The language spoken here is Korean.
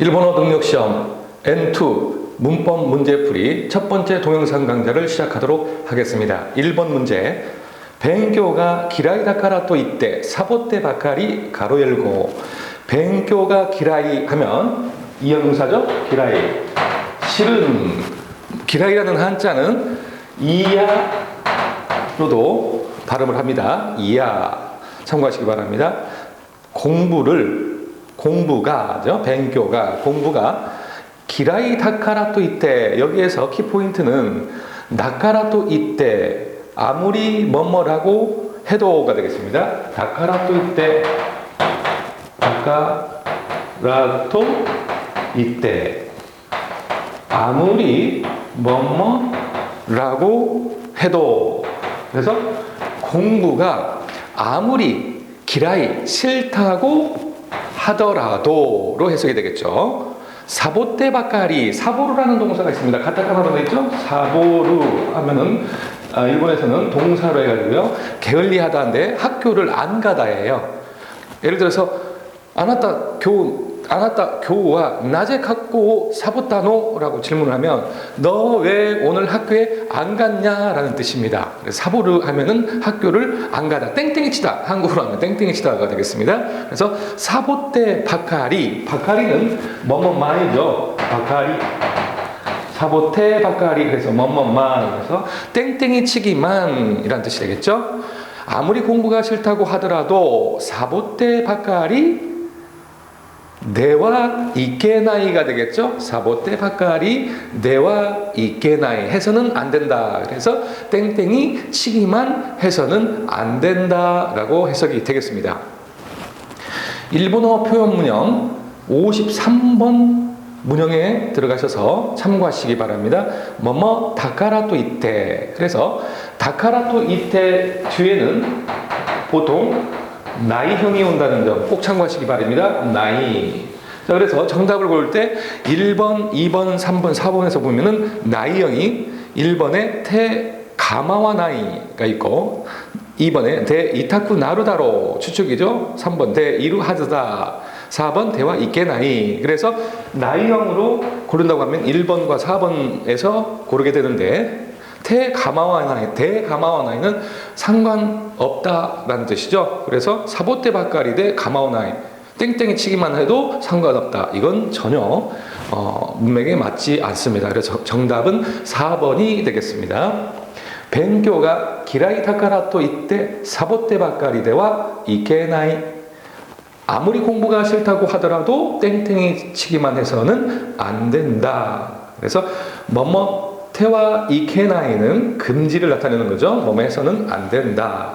일본어 능력시험 N2 문법 문제풀이 첫 번째 동영상 강좌를 시작하도록 하겠습니다. 1번 문제. 뱅교가 기라이 다카라 또 이때 사보테 바카리 가로 열고 뱅교가 기라이 하면 이형사죠? 기라이. 실은 기라이라는 한자는 이야로도 발음을 합니다. 이야 참고하시기 바랍니다. 공부를 공부가죠. 뱅교가 공부가 기라이 다카라또 이때 여기에서 키포인트는 나카라또 이때 아무리 뭐뭐라고 해도가 되겠습니다. 다카라또 이때 다카라또 이때 아무리 뭐뭐라고 해도 그래서 공부가 아무리 기라이 싫다고 하더라도로 해석이 되겠죠. 사보테 바까리 사보루라는 동사가 있습니다. 카타카나로 돼 있죠? 사보루 하면은 아, 일본에서는 동사로 해가지고요. 게을리하다인데 학교를 안 가다예요. 예를 들어서 아나타 교 아나타 교우와 낮에 갖고 사보타노라고 질문을 하면 너 왜 오늘 학교에 안 갔냐라는 뜻입니다. 사보르 하면은 학교를 안 가다 땡땡이 치다 한국어로 하면 땡땡이 치다가 되겠습니다. 그래서 사보테 바카리 바카리는 뭐뭐만이죠. 바카리 사보테 바카리 그래서 뭐뭐만 그래서 땡땡이 치기만이란 뜻이 되겠죠. 아무리 공부가 싫다고 하더라도 사보테 바카리 내와 이케나이가 되겠죠. 사보테 바카리 내와 이케나이 해서는 안 된다. 그래서 땡땡이 치기만 해서는 안 된다라고 해석이 되겠습니다. 일본어 표현 문형 53번 문형에 들어가셔서 참고하시기 바랍니다. 뭐뭐 다카라토 이때. 그래서 다카라토 이때 뒤에는 보통 나이형이 온다는 점 꼭 참고하시기 바랍니다. 나이. 자, 그래서 정답을 고를 때 1번, 2번, 3번, 4번에서 보면은 나이형이 1번에 테 가마와 나이가 있고 2번에 대 이타쿠 나루다로 추측이죠. 3번 대 이루 하즈다. 4번 대와 있게나이. 그래서 나이형으로 고른다고 하면 1번과 4번에서 고르게 되는데 대 가마와 나이, 대 가마와 나이는 상관없다라는 뜻이죠. 그래서 사보테 바까리 대 가마와 나이. 땡땡이 치기만 해도 상관없다. 이건 전혀 어, 문맥에 맞지 않습니다. 그래서 정답은 4번이 되겠습니다. 벤교가 기라이 타카라토 이때 사보테 바까리대와 이케나이 아무리 공부가 싫다고 하더라도 땡땡이 치기만 해서는 안 된다. 그래서 뭐뭐 태와 이케나이는 금지를 나타내는 거죠. 해서는 안 된다.